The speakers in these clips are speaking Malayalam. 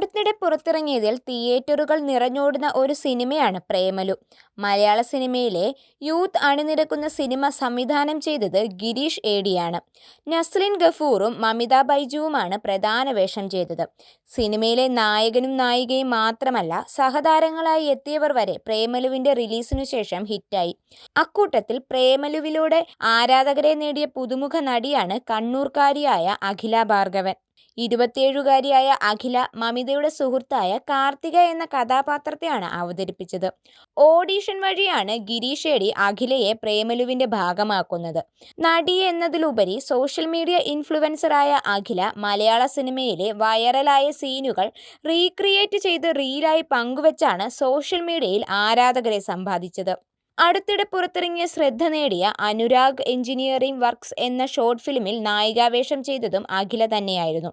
അടുത്തിടെ പുറത്തിറങ്ങിയതിൽ തിയേറ്ററുകൾ നിറഞ്ഞോടുന്ന ഒരു സിനിമയാണ് പ്രേമലു. മലയാള സിനിമയിലെ യൂത്ത് അണിനിരക്കുന്ന സിനിമ സംവിധാനം ചെയ്തത് ഗിരീഷ് ഏടിയാണ്. നസ്ലിൻ ഗഫൂറും മമിത ബൈജുവുമാണ് പ്രധാന വേഷം ചെയ്തത്. സിനിമയിലെ നായകനും നായികയും മാത്രമല്ല സഹതാരങ്ങളായി എത്തിയവർ വരെ പ്രേമലുവിന്റെ റിലീസിനു ശേഷം ഹിറ്റായി. അക്കൂട്ടത്തിൽ പ്രേമലുവിലൂടെ ആരാധകരെ നേടിയ പുതുമുഖ നടിയാണ് കണ്ണൂർക്കാരിയായ അഖില ഭാർഗവൻ. ഇരുപത്തിയേഴുകാരിയായ അഖില മമിതയുടെ സുഹൃത്തായ കാർത്തിക എന്ന കഥാപാത്രത്തെയാണ് അവതരിപ്പിച്ചത്. ഓഡീഷൻ വഴിയാണ് ഗിരീഷേടി അഖിലയെ പ്രേമലുവിന്റെ ഭാഗമാക്കുന്നത്. നടി എന്നതിലുപരി സോഷ്യൽ മീഡിയ ഇൻഫ്ലുവൻസറായ അഖില മലയാള സിനിമയിലെ വൈറലായ സീനുകൾ റീക്രിയേറ്റ് ചെയ്ത് റീലായി പങ്കുവച്ചാണ് സോഷ്യൽ മീഡിയയിൽ ആരാധകരെ സമ്പാദിച്ചത്. അടുത്തിടെ പുറത്തിറങ്ങിയ ശ്രദ്ധ നേടിയ അനുരാഗ് എഞ്ചിനീയറിംഗ് വർക്ക്സ് എന്ന ഷോർട്ട് ഫിലിമിൽ നായികാവേഷം ചെയ്തതും അഖില തന്നെയായിരുന്നു.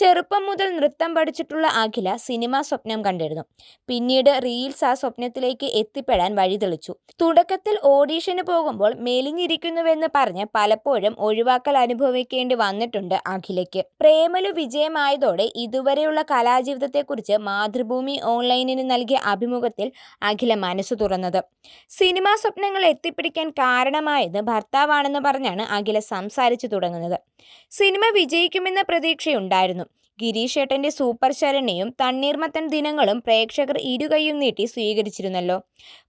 ചെറുപ്പം മുതൽ നൃത്തം പഠിച്ചിട്ടുള്ള അഖില സിനിമാ സ്വപ്നം കണ്ടിരുന്നു. പിന്നീട് റീൽസ് ആ സ്വപ്നത്തിലേക്ക് എത്തിപ്പെടാൻ വഴിതെളിച്ചു. തുടക്കത്തിൽ ഓഡീഷന് പോകുമ്പോൾ മെലിഞ്ഞിരിക്കുന്നുവെന്ന് പറഞ്ഞ് പലപ്പോഴും ഒഴിവാക്കൽ അനുഭവിക്കേണ്ടി വന്നിട്ടുണ്ട് അഖിലയ്ക്ക്. പ്രേമലു വിജയമായതോടെ ഇതുവരെയുള്ള കലാജീവിതത്തെക്കുറിച്ച് മാതൃഭൂമി ഓൺലൈനിന് നൽകിയ അഭിമുഖത്തിൽ അഖില മനസ്സു തുറന്നത്. സിനിമാ സ്വപ്നങ്ങൾ എത്തിപ്പിടിക്കാൻ കാരണമായത് ഭർത്താവാണെന്ന് പറഞ്ഞാണ് അഖില സംസാരിച്ചു തുടങ്ങുന്നത്. സിനിമ വിജയിക്കുമെന്ന പ്രതീക്ഷയുണ്ടായിരുന്നു. ഗിരീഷ് ഏട്ടന്റെ സൂപ്പർ ശരണ്യയും തണ്ണീർമത്തൻ ദിനങ്ങളും പ്രേക്ഷകർ ഇരുകൈയും നീട്ടി സ്വീകരിച്ചിരുന്നല്ലോ.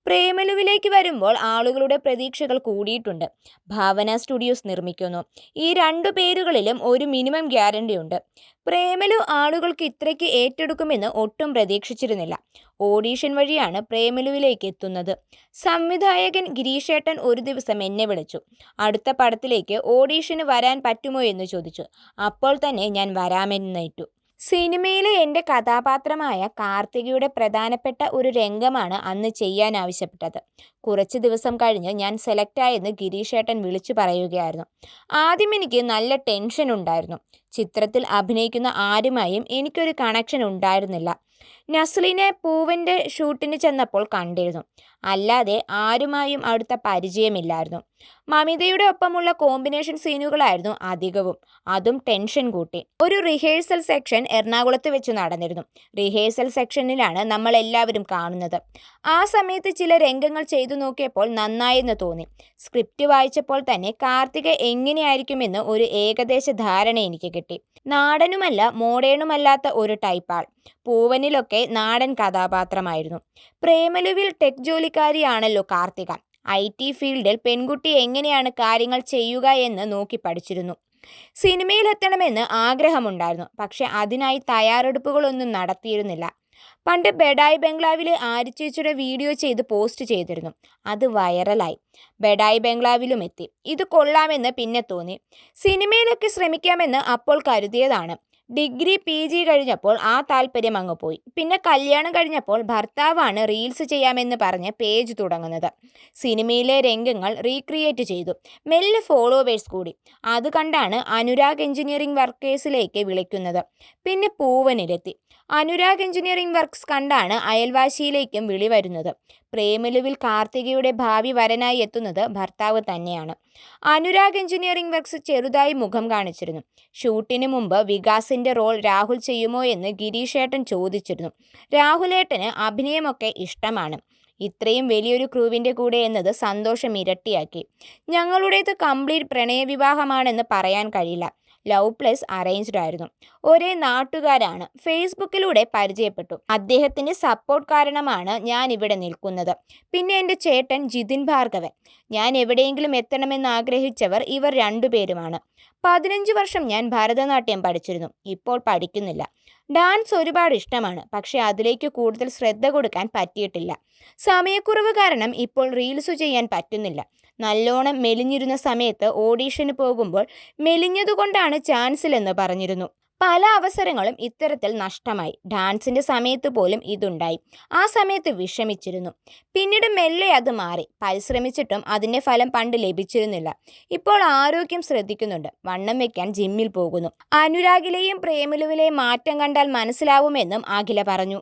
പ്രേമലുവിലേക്ക് വരുമ്പോൾ ആളുകളുടെ പ്രതീക്ഷകൾ കൂടിയിട്ടുണ്ട്. ഭാവന സ്റ്റുഡിയോസ് നിർമ്മിക്കുന്നു. ഈ രണ്ടു പേരുകളിലും ഒരു മിനിമം ഗ്യാരണ്ടി ഉണ്ട് പ്രേമലു ആളുകൾക്ക് ഇത്രയ്ക്ക് ഏറ്റെടുക്കുമെന്ന് ഒട്ടും പ്രതീക്ഷിച്ചിരുന്നില്ല. ഓഡീഷൻ വഴിയാണ് പ്രേമലുവിലേക്ക് എത്തുന്നത്. സംവിധായകൻ ഗിരീഷേട്ടൻ ഒരു ദിവസം എന്നെ വിളിച്ചു. അടുത്ത പടത്തിലേക്ക് ഓഡീഷന് വരാൻ പറ്റുമോ എന്ന് ചോദിച്ചു. അപ്പോൾ തന്നെ ഞാൻ വരാമെന്നേറ്റു. സിനിമയിലെ എന്റെ കഥാപാത്രമായ കാർത്തികയുടെ പ്രധാനപ്പെട്ട ഒരു രംഗമാണ് അന്ന് ചെയ്യാൻ ആവശ്യപ്പെട്ടത്. കുറച്ച് ദിവസം കഴിഞ്ഞ് ഞാൻ സെലക്ടായെന്ന് ഗിരീഷേട്ടൻ വിളിച്ചു പറയുകയായിരുന്നു. ആദ്യം എനിക്ക് നല്ല ടെൻഷൻ ഉണ്ടായിരുന്നു ചിത്രത്തിൽ അഭിനയിക്കുന്ന ആരുമായും എനിക്കൊരു കണക്ഷൻ ഉണ്ടായിരുന്നില്ല. നസ്ലിനെ പൂവിന്റെ ഷൂട്ടിന് ചെന്നപ്പോൾ കണ്ടിരുന്നു. അല്ലാതെ ആരുമായും അടുത്ത പരിചയമില്ലായിരുന്നു. മമിതയുടെ ഒപ്പമുള്ള കോമ്പിനേഷൻ സീനുകളായിരുന്നു അധികവും. അതും ടെൻഷൻ കൂട്ടി. ഒരു റിഹേഴ്സൽ സെക്ഷൻ എറണാകുളത്ത് വെച്ച് നടന്നിരുന്നു. റിഹേഴ്സൽ സെക്ഷനിലാണ് നമ്മൾ എല്ലാവരും കാണുന്നത്. ആ സമയത്ത് ചില രംഗങ്ങൾ ചെയ്തു നോക്കിയപ്പോൾ നന്നായെന്ന് തോന്നി. സ്ക്രിപ്റ്റ് വായിച്ചപ്പോൾ തന്നെ കാർത്തിക എങ്ങനെയായിരിക്കുമെന്ന് ഒരു ഏകദേശ ധാരണ എനിക്ക് കിട്ടി. നാടനുമല്ല മോഡേണുമല്ലാത്ത ഒരു ടൈപ്പാൾ. പൂവനിലൊക്കെ നാടൻ കഥാപാത്രമായിരുന്നു. പ്രേമലുവിൽ ടെക് ജോലിക്കാരിയാണല്ലോ കാർത്തിക. ഐ ടി ഫീൽഡിൽ പെൺകുട്ടി എങ്ങനെയാണ് കാര്യങ്ങൾ ചെയ്യുക എന്ന് നോക്കി പഠിച്ചിരുന്നു. സിനിമയിലെത്തണമെന്ന് ആഗ്രഹമുണ്ടായിരുന്നു. പക്ഷെ അതിനായി തയ്യാറെടുപ്പുകളൊന്നും നടത്തിയിരുന്നില്ല. പണ്ട് ബെഡായി ബംഗ്ലാവിലെ ആരിച്ചേച്ചിയുടെ വീഡിയോ ചെയ്ത് പോസ്റ്റ് ചെയ്തിരുന്നു. അത് വൈറലായി. ബെഡായ് ബംഗ്ലാവിലും എത്തി ഇത് കൊള്ളാമെന്ന് പിന്നെ തോന്നി. സിനിമയിലൊക്കെ ശ്രമിക്കാമെന്ന് അപ്പോൾ കരുതിയതാണ്. ഡിഗ്രി പി ജി കഴിഞ്ഞപ്പോൾ ആ താല്പര്യം അങ്ങ് പോയി. പിന്നെ കല്യാണം കഴിഞ്ഞപ്പോൾ ഭർത്താവാണ് റീൽസ് ചെയ്യാമെന്ന് പറഞ്ഞ് പേജ് തുടങ്ങുന്നത്. സിനിമയിലെ രംഗങ്ങൾ റീക്രിയേറ്റ് ചെയ്തു. മെല്ലെ ഫോളോവേഴ്സ് കൂടി. അത് കണ്ടാണ് അനുരാഗ് എഞ്ചിനീയറിംഗ് വർക്കേഴ്സിലേക്ക് വിളിക്കുന്നത്. പിന്നെ പൂവനിലെത്തി. അനുരാഗ് എഞ്ചിനീയറിംഗ് വർക്ക്സ് കണ്ടാണ് അയൽവാശിയിലേക്കും വിളി വരുന്നത്. പ്രേമലുവിൽ കാർത്തികയുടെ ഭാവി വരനായി എത്തുന്നത് ഭർത്താവ് തന്നെയാണ്. അനുരാഗ് എഞ്ചിനീയറിംഗ് വർക്ക്സ് ചെറുതായി മുഖം കാണിച്ചിരുന്നു. ഷൂട്ടിന് മുമ്പ് വികാസിന്റെ റോൾ രാഹുൽ ചെയ്യുമോ എന്ന് ഗിരീഷേട്ടൻ ചോദിച്ചിരുന്നു. രാഹുലേട്ടന് അഭിനയമൊക്കെ ഇഷ്ടമാണ്. ഇത്രയും വലിയൊരു ക്രൂവിന്റെ കൂടെ എന്നത് സന്തോഷം ഇരട്ടിയാക്കി. ഞങ്ങളുടേത് കംപ്ലീറ്റ് പ്രണയവിവാഹമാണെന്ന് പറയാൻ കഴിയില്ല. ലവ് പ്ലസ് അറേഞ്ച്ഡ് ആയിരുന്നു. ഒരേ നാട്ടുകാരാണ്. ഫേസ്ബുക്കിലൂടെ പരിചയപ്പെട്ടു. അദ്ദേഹത്തിന്റെ സപ്പോർട്ട് കാരണമാണ് ഞാൻ ഇവിടെ നിൽക്കുന്നത്. പിന്നെ എന്റെ ചേട്ടൻ ജിതിൻ ഭാർഗവൻ. ഞാൻ എവിടെയെങ്കിലും എത്തണമെന്ന് ആഗ്രഹിച്ചവർ ഇവർ രണ്ടുപേരുമാണ്. പതിനഞ്ച് വർഷം ഞാൻ ഭരതനാട്യം പഠിച്ചിരുന്നു. ഇപ്പോൾ പഠിക്കുന്നില്ല. ഡാൻസ് ഒരുപാട് ഇഷ്ടമാണ്. പക്ഷേ അതിലേക്ക് കൂടുതൽ ശ്രദ്ധ കൊടുക്കാൻ പറ്റിയിട്ടില്ല. സമയക്കുറവ് കാരണം ഇപ്പോൾ റീൽസ് ചെയ്യാൻ പറ്റുന്നില്ല. നല്ലോണം മെലിഞ്ഞിരുന്ന സമയത്ത് ഓഡീഷന് പോകുമ്പോൾ മെലിഞ്ഞതുകൊണ്ടാണ് ചാൻസിലെന്ന് പറഞ്ഞിരുന്നു. പല അവസരങ്ങളും ഇത്തരത്തിൽ നഷ്ടമായി. ഡാൻസിന്റെ സമയത്ത് പോലും ഇതുണ്ടായി. ആ സമയത്ത് വിഷമിച്ചിരുന്നു. പിന്നീട് മെല്ലെ അത് മാറി. പരിശ്രമിച്ചിട്ടും അതിന്റെ ഫലം പണ്ട് ലഭിച്ചിരുന്നില്ല. ഇപ്പോൾ ആരോഗ്യം ശ്രദ്ധിക്കുന്നുണ്ട്. വണ്ണം വെക്കാൻ ജിമ്മിൽ പോകുന്നു. അനുരാഗിലെയും പ്രേമലുവിലെയും മാറ്റം കണ്ടാൽ മനസ്സിലാവുമെന്നും അഖില പറഞ്ഞു.